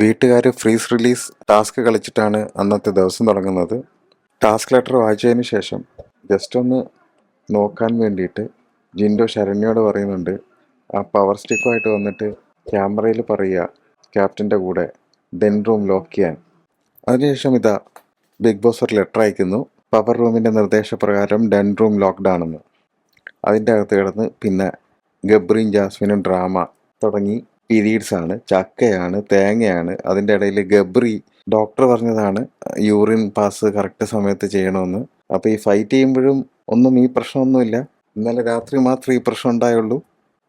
വീട്ടുകാർ freeze release task കളിച്ചിട്ടാണ് അന്നത്തെ ദിവസം തുടങ്ങുന്നത്. ടാസ്ക് ലെറ്റർ വായിച്ചതിന് ശേഷം ജസ്റ്റ് ഒന്ന് നോക്കാൻ വേണ്ടിയിട്ട് ജിൻഡോ ശരണ്യോട് പറയുന്നുണ്ട് ആ പവർ സ്റ്റിക്കുമായിട്ട് വന്നിട്ട് ക്യാമറയിൽ പറയുക ക്യാപ്റ്റന്റെ കൂടെ ഡെൻ റൂം ലോക്ക് ചെയ്യാൻ. അതിനുശേഷം ഇതാ ബിഗ് ബോസ് ഒരു ലെറ്റർ അയക്കുന്നു പവർ റൂമിന്റെ നിർദ്ദേശപ്രകാരം ഡെൻ റൂം ലോക്ക്ഡ് ആണെന്ന്. അതിന്റെ അകത്ത് കിടന്ന് പിന്നെ ഗബ്രീൻ ജാസ്മിനും ഡ്രാമ തുടങ്ങി. പീരീഡ്സ് ആണ് ചക്കയാണ് തേങ്ങയാണ് അതിന്റെ ഇടയിൽ ഗബ്രി. ഡോക്ടർ പറഞ്ഞതാണ് യൂറിൻ പാസ് കറക്റ്റ് സമയത്ത് ചെയ്യണമെന്ന്. അപ്പോൾ ഈ ഫൈറ്റ് ചെയ്യുമ്പോഴും ഒന്നും ഈ പ്രശ്നമൊന്നുമില്ല. ഇന്നലെ രാത്രി മാത്രമേ ഈ പ്രശ്നം ഉണ്ടായുള്ളൂ.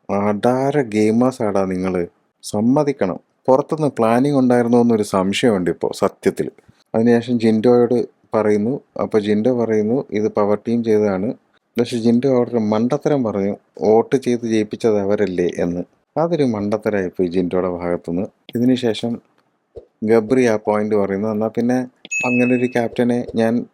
അടാര ഗെയിമേഴ്സ് ആടാ നിങ്ങൾ സമ്മതിക്കണം. പുറത്തുനിന്ന് പ്ലാനിങ് ഉണ്ടായിരുന്നോ എന്നൊരു സംശയമുണ്ട് ഇപ്പോൾ സത്യത്തിൽ. അതിനുശേഷം ജിൻഡോയോട് പറയുന്നു. അപ്പോൾ ജിൻഡോ പറയുന്നു ഇത് പവർ ടീം ചെയ്തതാണ്. പക്ഷേ ജിൻഡോ അവിടെ മണ്ടത്തരം പറഞ്ഞു വോട്ട് ചെയ്ത് ജയിപ്പിച്ചത് അവരല്ലേ എന്ന്. അതൊരു മണ്ടത്തരമായിപ്പോയി ജിന്റോയുടെ ഭാഗത്തുനിന്ന്. ഇതിനുശേഷം ഗബ്രി ആ പോയിന്റ് പറയുന്നു. എന്നാൽ പിന്നെ അങ്ങനെ ഒരു ക്യാപ്റ്റനെ ഞാൻ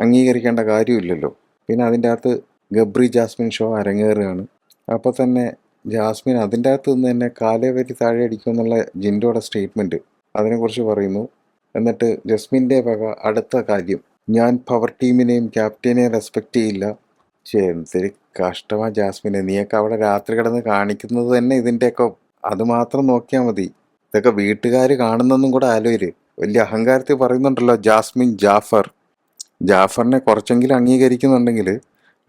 അംഗീകരിക്കേണ്ട കാര്യമില്ലല്ലോ. പിന്നെ അതിന്റെ അകത്ത് ഗബ്രി ജാസ്മിൻ ഷോ അരങ്ങേറുകയാണ്. അപ്പോൾ തന്നെ ജാസ്മിൻ അതിന്റെ അകത്ത് നിന്ന് തന്നെ കാലേ പറ്റി താഴെ അടിക്കും എന്നുള്ള ജിൻഡോയുടെ സ്റ്റേറ്റ്മെന്റ് അതിനെക്കുറിച്ച് പറയുന്നു. എന്നിട്ട് ജസ്മിന്റെ വക അടുത്ത കാര്യം. ഞാൻ പവർ ടീമിനെയും ക്യാപ്റ്റനെയും റെസ്പെക്റ്റ് ചെയ്യില്ല. എന്തൊരു കഷ്ടമാ ജാസ്മിനെ. നീയൊക്കെ അവിടെ രാത്രി കിടന്ന് കാണിക്കുന്നത് തന്നെ ഇതിന്റെയൊക്കെ അതുമാത്രം നോക്കിയാൽ മതി. ഇതൊക്കെ വീട്ടുകാർ കാണുന്നെന്നും കൂടെ ആലോചിര് വലിയ അഹങ്കാരത്തിൽ പറയുന്നുണ്ടല്ലോ ജാസ്മിൻ ജാഫർ. ജാഫറിനെ കുറച്ചെങ്കിലും അംഗീകരിക്കുന്നുണ്ടെങ്കിൽ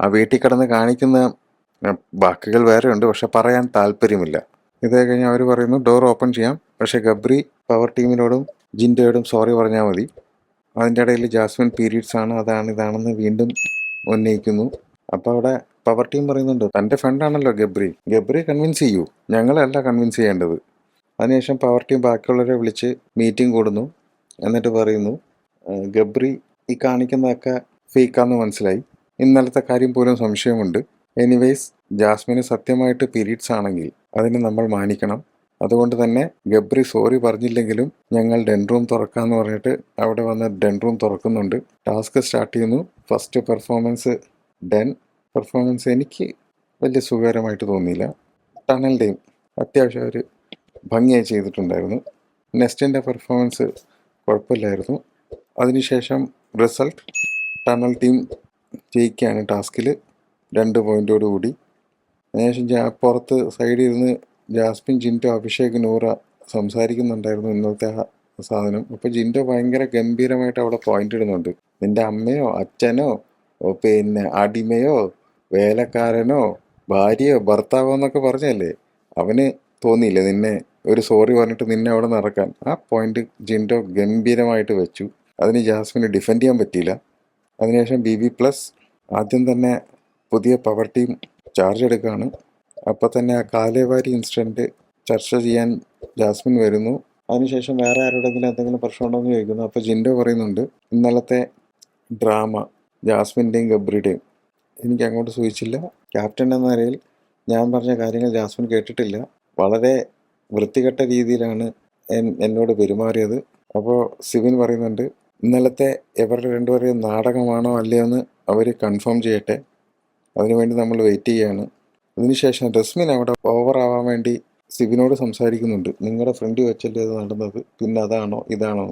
ആ വീട്ടിൽ കിടന്ന് കാണിക്കുന്ന വാക്കുകൾ വേറെ ഉണ്ട് പക്ഷെ പറയാൻ താല്പര്യമില്ല. ഇതേ കഴിഞ്ഞ് അവർ പറയുന്നു ഡോർ ഓപ്പൺ ചെയ്യാം. പക്ഷേ ഗബ്രി പവർ ടീമിനോടും ജിൻഡയോടും സോറി പറഞ്ഞാൽ മതി. അതിന്റെ ഇടയിൽ ജാസ്മിൻ പീരീഡ്സ് ആണ് അതാണ് ഇതാണെന്ന് വീണ്ടും ഉന്നയിക്കുന്നു. അപ്പോൾ അവിടെ പവർ ടീം പറയുന്നുണ്ട് തന്റെ ഫ്രണ്ടാണല്ലോ ഗബ്രി. ഗബ്രി കൺവിൻസ് ചെയ്യൂ. ഞങ്ങളല്ല കൺവിൻസ് ചെയ്യേണ്ടത്. അതിനുശേഷം പവർ ടീം ബാക്കിയുള്ളവരെ വിളിച്ച് മീറ്റിംഗ് കൂടുന്നു. എന്നിട്ട് പറയുന്നു "ആ, ഗബ്രി ഈ കാണിക്കുന്നതൊക്കെ ഫേക്കാന്ന് മനസ്സിലായി. ഇന്നലത്തെ കാര്യം പോലും സംശയമുണ്ട്. എനിവേസ് ജാസ്മിന് സത്യമായിട്ട് പീരീഡ്സ് ആണെങ്കിൽ അതിനെ നമ്മൾ മാനിക്കണം. അതുകൊണ്ട് തന്നെ ഗബ്രി സോറി പറഞ്ഞില്ലെങ്കിലും ഞങ്ങൾ ഡെൻറൂം തുറക്കാന്ന് പറഞ്ഞിട്ട് അവിടെ വന്ന് ഡെൻറൂം തുറക്കുന്നുണ്ട്. ടാസ്ക് സ്റ്റാർട്ട് ചെയ്യുന്നു. ഫസ്റ്റ് പെർഫോമൻസ് ഡെൻ പെർഫോമൻസ് എനിക്ക് വലിയ സുഖകരമായിട്ട് തോന്നിയില്ല. ടണലിന്റെയും അത്യാവശ്യം ഒരു ഭംഗിയായി ചെയ്തിട്ടുണ്ടായിരുന്നു. നെസ്റ്റിന്റെ പെർഫോമൻസ് കുഴപ്പമില്ലായിരുന്നു. അതിനുശേഷം റിസൾട്ട് ടണൽ ടീം ജയിക്കുകയാണ് ടാസ്കിൽ രണ്ട് പോയിന്റോടു കൂടി. അതിനുശേഷം ജാ പുറത്ത് സൈഡിൽ ഇരുന്ന് ജാസ്മിൻ ജിന്റോ അഭിഷേക് നൂറ സംസാരിക്കുന്നുണ്ടായിരുന്നു ഇന്നത്തെ സാധനം. അപ്പോൾ ജിന്റോ ഭയങ്കര ഗംഭീരമായിട്ട് അവിടെ പോയിന്റ് ഇടുന്നുണ്ട്. നിന്റെ അമ്മയോ അച്ഛനോ പിന്നെ അടിമയോ വേലക്കാരനോ ഭാര്യയോ ഭർത്താവോ എന്നൊക്കെ പറഞ്ഞല്ലേ? അവന് തോന്നിയില്ലേ നിന്നെ ഒരു സോറി പറഞ്ഞിട്ട് നിന്നെ അവിടെ നടക്കാൻ? ആ പോയിന്റ് ജിൻഡോ ഗംഭീരമായിട്ട് വെച്ചു. അതിന് ജാസ്മിന് ഡിഫെൻഡ് ചെയ്യാൻ പറ്റിയില്ല. അതിനുശേഷം ബി ബി പ്ലസ് ആദ്യം തന്നെ പുതിയ പവർ ടീം ചാർജ് എടുക്കുകയാണ്. അപ്പോൾ തന്നെ ആ കാലേവാരി ഇൻസിഡന്റ് ചർച്ച ചെയ്യാൻ ജാസ്മിൻ വരുന്നു. അതിനുശേഷം വേറെ ആരോടെങ്കിലും എന്തെങ്കിലും പ്രശ്നമുണ്ടോ എന്ന് ചോദിക്കുന്നു. അപ്പോൾ ജിൻഡോ പറയുന്നുണ്ട് ഇന്നലത്തെ ഡ്രാമ ജാസ്മിന്റെയും ഗബ്രിയുടെയും. എനിക്ക് അങ്ങോട്ട് സൂചിച്ചില്ല. ക്യാപ്റ്റൻ എന്ന നിലയിൽ ഞാൻ പറഞ്ഞ കാര്യങ്ങൾ ജാസ്മിൻ കേട്ടിട്ടില്ല. വളരെ വൃത്തികെട്ട രീതിയിലാണ് എന്നോട് പെരുമാറിയത്. അപ്പോൾ സിവിൻ പറയുന്നുണ്ട് ഇന്നലത്തെ ഇവരുടെ രണ്ടുപേരെയും നാടകമാണോ അല്ലയോ എന്ന് അവർ കൺഫേം ചെയ്യട്ടെ. അതിനുവേണ്ടി നമ്മൾ വെയിറ്റ് ചെയ്യുകയാണ് അതിനുശേഷം രസ്മിൻ അവിടെ ഓവറാവാൻ വേണ്ടി സിവിനോട് സംസാരിക്കുന്നുണ്ട്. നിങ്ങളുടെ ഫ്രണ്ട് വെച്ചല്ലേ ഇത് നടന്നത്? പിന്നെ അതാണോ ഇതാണോ.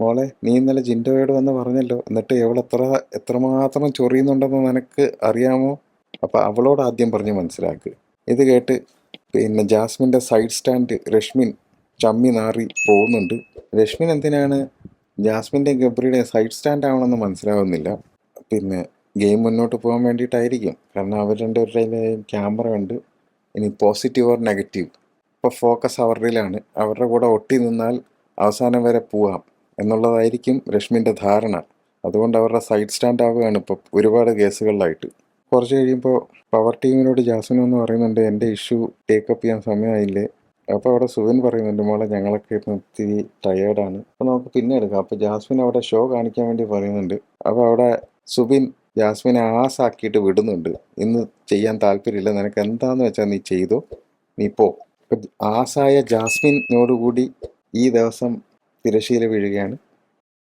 മോളെ നീ ഇന്നലെ ജിൻഡോയോട് വന്ന് പറഞ്ഞല്ലോ എന്നിട്ട് എവൾ എത്ര എത്രമാത്രം ചൊറിയുന്നുണ്ടെന്ന് നിനക്ക് അറിയാമോ? അപ്പം അവളോട് ആദ്യം പറഞ്ഞ് മനസ്സിലാക്ക്. ഇത് കേട്ട് പിന്നെ ജാസ്മിന്റെ സൈഡ് സ്റ്റാൻഡ് രശ്മിൻ ചമ്മി നാറി പോകുന്നുണ്ട്. രശ്മിൻ എന്തിനാണ്? ജാസ്മിന്റെ ഗബ്രിയുടെ സൈഡ് സ്റ്റാൻഡ് ആവണമെന്ന് മനസ്സിലാവുന്നില്ല. പിന്നെ ഗെയിം മുന്നോട്ട് പോകാൻ വേണ്ടിയിട്ടായിരിക്കും. കാരണം അവർ രണ്ടുപേരുടെയും ക്യാമറ ഉണ്ട്. ഇനി പോസിറ്റീവ് ഓർ നെഗറ്റീവ്? ഇപ്പോൾ ഫോക്കസ് അവരുടെയിലാണ്. അവരുടെ കൂടെ ഒട്ടി നിന്നാൽ അവസാനം വരെ പോവാം. എന്നുള്ളതായിരിക്കും രശ്മിന്റെ ധാരണ. അതുകൊണ്ട് അവരുടെ സൈഡ് സ്റ്റാൻഡ് ആവുകയാണ് ഇപ്പോൾ ഒരുപാട് കേസുകളിലായിട്ട്. കുറച്ച് കഴിയുമ്പോൾ പവർ ടീമിനോട് ജാസ്മിൻ എന്ന് പറയുന്നുണ്ട് എന്റെ ഇഷ്യൂ ടേക്കപ്പ് ചെയ്യാൻ സമയമായില്ലേ? അപ്പോൾ അവിടെ സുവിൻ പറയുന്നുണ്ട് മോളെ ഞങ്ങളൊക്കെ ഇന്ന് ഒത്തിരി ടയേർഡാണ് അപ്പോൾ നമുക്ക് പിന്നെ എടുക്കാം. അപ്പോൾ ജാസ്മിൻ അവിടെ ഷോ കാണിക്കാൻ വേണ്ടി പറയുന്നുണ്ട്. അപ്പോൾ അവിടെ സുബിൻ ജാസ്മിനെ ആസാക്കിയിട്ട് വിടുന്നുണ്ട്. ഇന്ന് ചെയ്യാൻ താല്പര്യമില്ല. നിനക്ക് എന്താന്ന് വെച്ചാൽ നീ ചെയ്തോ? നീ പോ. ആസായ ജാസ്മിനോടുകൂടി ഈ ദിവസം തിരശീല വീഴുകയാണ്.